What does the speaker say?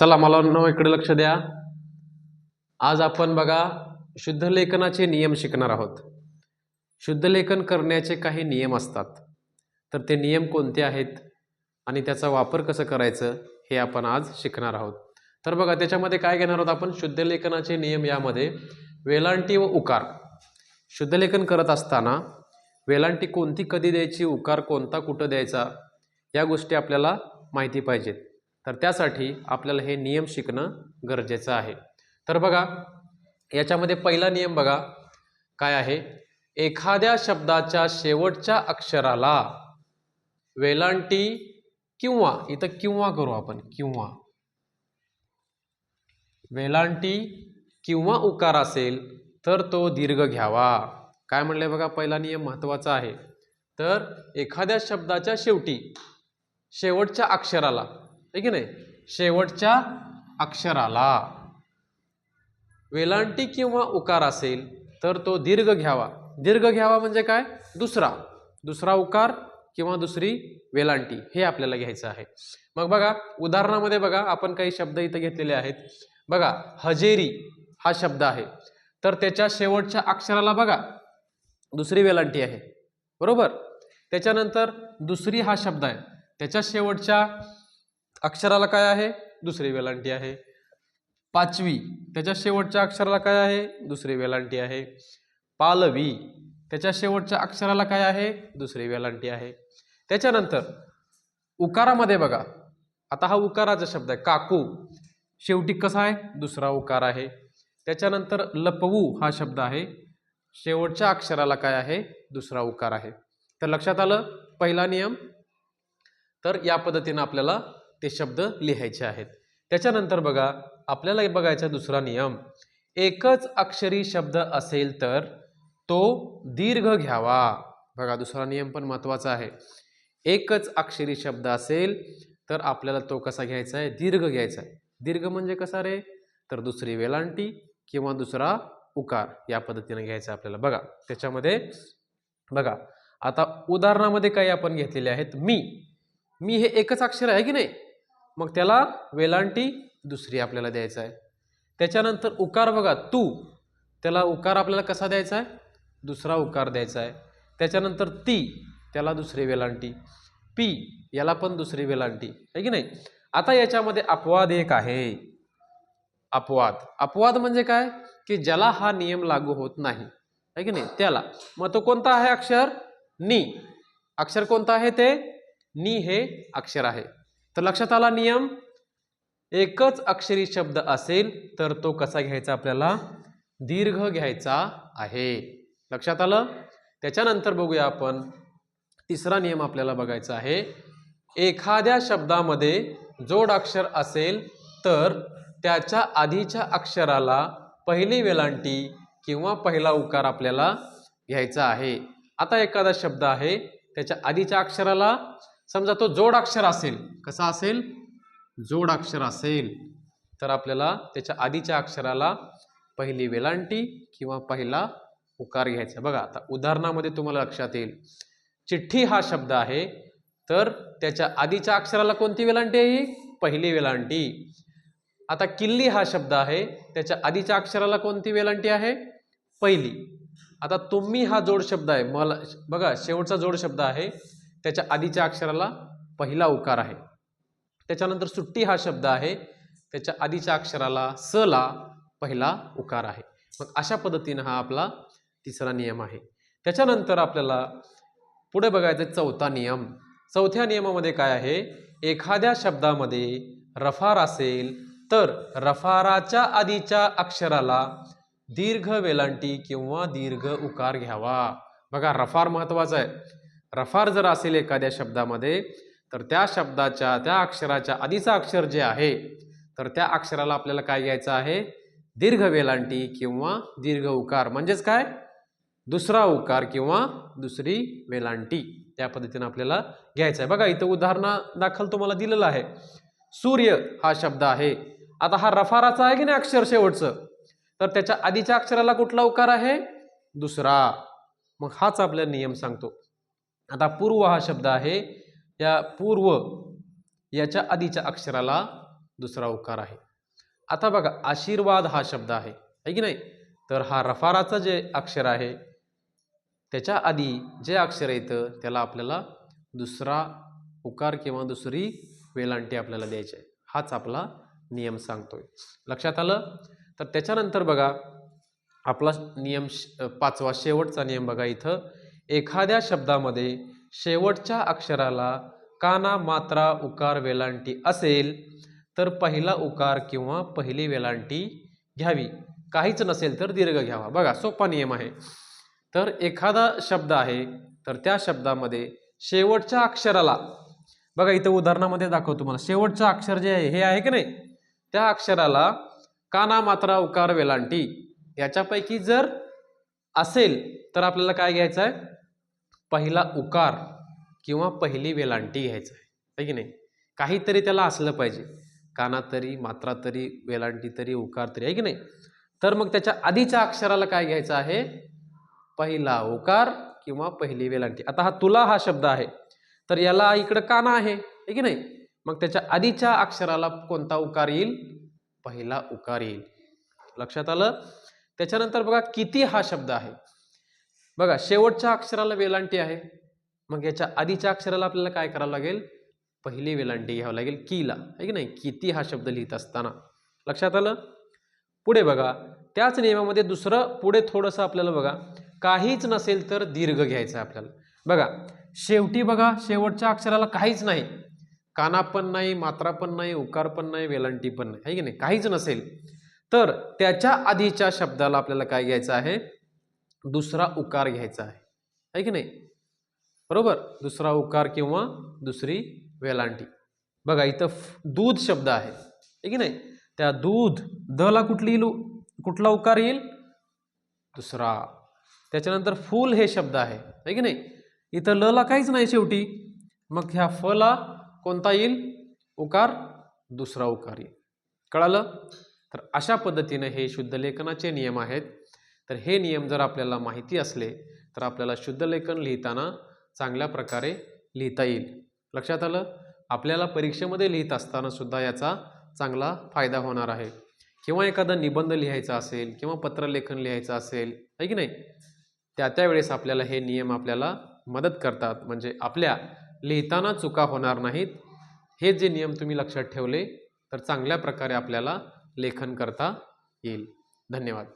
चला मला न इकडे लक्ष द्या. आज आपण बघा शुद्धलेखनाचे नियम शिकणार आहोत. शुद्धलेखन करण्याचे काही नियम असतात. तर ते नियम कोणते आहेत आणि त्याचा वापर कसं करायचं हे आपण आज शिकणार आहोत. तर बघा त्याच्यामध्ये काय घेणार आहोत आपण? शुद्धलेखनाचे नियम यामध्ये वेलांटी व उकार. शुद्धलेखन करत असताना वेलांटी कोणती कधी द्यायची उकार कोणता कुठं द्यायचा या गोष्टी आपल्याला माहिती पाहिजेत. तर त्यासाठी आपल्याला हे नियम शिकणं गरजेचं आहे. तर बघा याच्यामध्ये पहिला नियम बघा काय आहे? एखाद्या शब्दाच्या शेवटच्या अक्षराला वेलांटी किंवा इथं किंवा करू आपण किंवा. वेलांटी किंवा उकार असेल तर तो दीर्घ घ्यावा. काय म्हणलंय बघा पहिला नियम महत्त्वाचा आहे. तर एखाद्या शब्दाच्या शेवटी शेवटच्या अक्षराला आहे की नाही? शेवटच्या अक्षराला. वेलांटी किंवा उकार असेल तर तो दीर्घ घ्यावा. दीर्घ घ्यावा म्हणजे काय? दुसरा. दुसरा उकार किंवा दुसरी वेलांटी. हे आपल्याला घ्यायचं आहे. मग बघा उदाहरणामध्ये बघा आपण काही शब्द इथं घेतलेले आहेत. बघा हजेरी हा शब्द आहे. तर त्याच्या शेवटच्या अक्षराला बघा. दुसरी वेलांटी आहे. बरोबर? त्याच्यानंतर दुसरी हा शब्द आहे. त्याच्या शेवटच्या अक्षराला काय आहे? दुसरी वेलांटी आहे. पाचवी त्याच्या शेवटच्या अक्षराला काय आहे? दुसरी वेलांटी आहे. पालवी त्याच्या शेवटच्या अक्षराला काय आहे? दुसरी वेलांटी आहे. त्याच्यानंतर उकारामध्ये बघा. आता हा उकाराचा शब्द आहे. काकू शेवटी कसा आहे? दुसरा उकार आहे. त्याच्यानंतर लपवू हा शब्द आहे. शेवटच्या अक्षराला काय आहे? दुसरा उकार आहे. तर लक्षात आलं? पहिला नियम. तर या पद्धतीनं आपल्याला ते शब्द लिहायचे आहेत. त्याच्यानंतर बघा आपल्याला बघायचा दुसरा नियम. एकच अक्षरी शब्द असेल तर तो दीर्घ घ्यावा. बघा दुसरा नियम पण महत्त्वाचा आहे. एकच अक्षरी शब्द असेल तर आपल्याला तो कसा घ्यायचा आहे? दीर्घ घ्यायचा आहे. दीर्घ म्हणजे कसा रे? तर दुसरी वेलांटी किंवा दुसरा उकार या पद्धतीने घ्यायचा आपल्याला. बघा त्याच्यामध्ये बघा आता उदाहरणामध्ये काही आपण घेतलेले आहेत. मी. मी हे एकच अक्षर आहे की नाही? मग त्याला वेलांटी दुसरी आपल्याला द्यायचा आहे. त्याच्यानंतर उकार बघा तू. त्याला उकार आपल्याला कसा द्यायचा आहे? दुसरा उकार द्यायचा आहे. त्याच्यानंतर ती त्याला दुसरी वेलांटी. पी याला पण दुसरी वेलांटी. आहे की नाही? आता याच्यामध्ये अपवाद एक आहे. अपवाद. अपवाद म्हणजे काय? की ज्याला हा नियम लागू होत नाही. आहे की नाही? त्याला. मग तो कोणता आहे अक्षर? नी. अक्षर कोणता आहे ते? नी हे अक्षर आहे. तर लक्षात आला नियम? एकच अक्षरी शब्द असेल तर तो कसा घ्यायचा आपल्याला? दीर्घ घ्यायचा आहे. लक्षात आलं? त्याच्यानंतर बघूया आपण. तिसरा नियम आपल्याला बघायचा आहे. एखाद्या शब्दामध्ये जोड अक्षर असेल तर त्याच्या आधीच्या अक्षराला पहिली वेलांटी किंवा पहिला उकार आपल्याला घ्यायचा आहे. आता एखादा शब्द आहे त्याच्या आधीच्या अक्षराला समजा तो जोड अक्षर असेल. कसा असेल? जोड अक्षर असेल. तर आपल्याला त्याच्या आधीच्या अक्षराला पहिली वेलांटी किंवा पहिला उकार घ्यायचा बघा आता उदाहरणामध्ये तुम्हाला लक्षात येईल. चिठ्ठी हा शब्द आहे. तर त्याच्या आधीच्या अक्षराला कोणती वेलांटी आहे? पहिली वेलांटी. आता किल्ली हा शब्द आहे. त्याच्या आधीच्या अक्षराला कोणती वेलांटी आहे? पहिली. आता तुम्ही हा जोड शब्द आहे. मला बघा शेवटचा जोड शब्द आहे. त्याच्या आधीच्या अक्षराला पहिला उकार आहे. त्याच्यानंतर सुट्टी हा शब्द आहे. त्याच्या आधीच्या अक्षराला स ला पहिला उकार आहे. मग अशा पद्धतीनं हा आपला तिसरा नियम आहे. त्याच्यानंतर आपल्याला पुढे बघायचं चौथा नियम. चौथ्या नियमामध्ये काय आहे? एखाद्या शब्दामध्ये रफार असेल तर रफाराच्या आधीच्या अक्षराला दीर्घ वेलांटी किंवा दीर्घ उकार घ्यावा. बघा रफार महत्त्वाचा आहे. रफार जर असेल एखाद्या शब्दामध्ये तर त्या शब्दाच्या त्या अक्षराच्या आधीचं अक्षर जे आहे तर त्या अक्षराला आपल्याला काय घ्यायचं आहे? दीर्घ वेलांटी किंवा दीर्घ उकार. म्हणजेच काय? दुसरा उकार किंवा दुसरी वेलांटी. त्या पद्धतीनं आपल्याला घ्यायचं आहे. बघा इथं उदाहरणा दाखल तुम्हाला दिलेलं आहे. सूर्य हा शब्द आहे. आता हा रफाराचा आहे की नाही अक्षर शेवटचं? तर त्याच्या आधीच्या अक्षराला कुठला उकार आहे? दुसरा. मग हाच आपल्याला नियम सांगतो. आता पूर्व हा शब्द आहे. या पूर्व याच्या आधीच्या अक्षराला दुसरा उकार आहे. आता बघा आशीर्वाद हा शब्द आहे. है की नाही? तर हा रफाराचं जे अक्षर आहे त्याच्या आधी जे अक्षर येतं त्याला आपल्याला दुसरा उकार किंवा दुसरी वेलांटी आपल्याला द्यायची आहे. हाच आपला नियम सांगतोय. लक्षात आलं? तर त्याच्यानंतर बघा आपला नियम श- पाचवा शेवटचा नियम बघा इथं. एखाद्या शब्दामध्ये शेवटच्या अक्षराला काना मात्रा उकार वेलांटी असेल तर पहिला उकार किंवा पहिली वेलांटी घ्यावी. काहीच नसेल तर दीर्घ घ्यावा. बघा सोपा नियम आहे. तर एखादा शब्द आहे तर त्या शब्दामध्ये शेवटच्या अक्षराला बघा इथं उदाहरणामध्ये दाखवतो तुम्हाला शेवटचं अक्षर जे आहे हे आहे की नाही? त्या अक्षराला काना मात्रा उकार वेलांटी याच्यापैकी जर असेल तर आपल्याला काय घ्यायचं आहे? पहिला उकार किंवा पहिली वेलांटी घ्यायचं आहे. की नाही? काहीतरी त्याला असलं पाहिजे. काना तरी मात्रा तरी वेलांटी तरी उकार तरी आहे की नाही? तर मग त्याच्या आधीच्या अक्षराला काय घ्यायचं आहे? पहिला उकार किंवा पहिली वेलांटी. आता हा तुला हा शब्द आहे. तर याला इकडं काना आहे. है की नाही? मग त्याच्या आधीच्या अक्षराला कोणता उकार येईल? पहिला उकार येईल. लक्षात आलं? त्याच्यानंतर बघा किती हा शब्द आहे. बघा शेवटच्या अक्षराला वेलांटी आहे. मग याच्या आधीच्या अक्षराला आपल्याला काय करावं लागेल? पहिली वेलांटी घ्यावं लागेल. कीला. आहे की नाही? किती हा शब्द लिहित असताना. लक्षात आलं? पुढे बघा. त्याच नियमामध्ये दुसरं पुढे थोडंसं आपल्याला बघा. काहीच नसेल तर दीर्घ घ्यायचं आहे आपल्याला. बघा. शेवटी बघा शेवटच्या अक्षराला काहीच नाही. काना पण नाही मात्रा पण नाही उकार पण नाही वेलांटी पण नाही. आहे की नाही? काहीच नसेल. तर त्याच्या आधीच्या शब्दाला आपल्याला काय घ्यायचं आहे? दुसरा उकार घ्यायचा आहे. आहे की नाही? बरोबर? दुसरा उकार किंवा दुसरी वेलांटी. बघा इथं फ- दूध शब्द आहे. आहे की नाही? त्या दूध दला कुठली येईल? कुठला उकार येईल? दुसरा. त्याच्यानंतर फूल हे शब्द आहे. आहे की नाही? इथं लला काहीच नाही शेवटी. मग ह्या फला कोणता येईल? उकार दुसरा उकार येईल. कळालं? तर अशा पद्धतीने हे शुद्ध लेखनाचे नियम आहेत. तर हे नियम जर आपल्याला माहिती असले तर आपल्याला शुद्ध लेखन लिहिताना चांगल्या प्रकारे लिहिता येईल. लक्षात आलं? आपल्याला परीक्षेमध्ये लिहित असताना सुद्धा याचा चांगला फायदा होणार आहे. किंवा एखादा निबंध लिहायचा असेल किंवा पत्रलेखन लिहायचं असेल आहे की नाही? त्या त्यावेळेस आपल्याला हे नियम आपल्याला मदत करतात. म्हणजे आपल्या लिहिताना चुका होणार नाहीत. हे जे नियम तुम्ही लक्षात ठेवले तर चांगल्या प्रकारे आपल्याला लेखन करता येईल. धन्यवाद.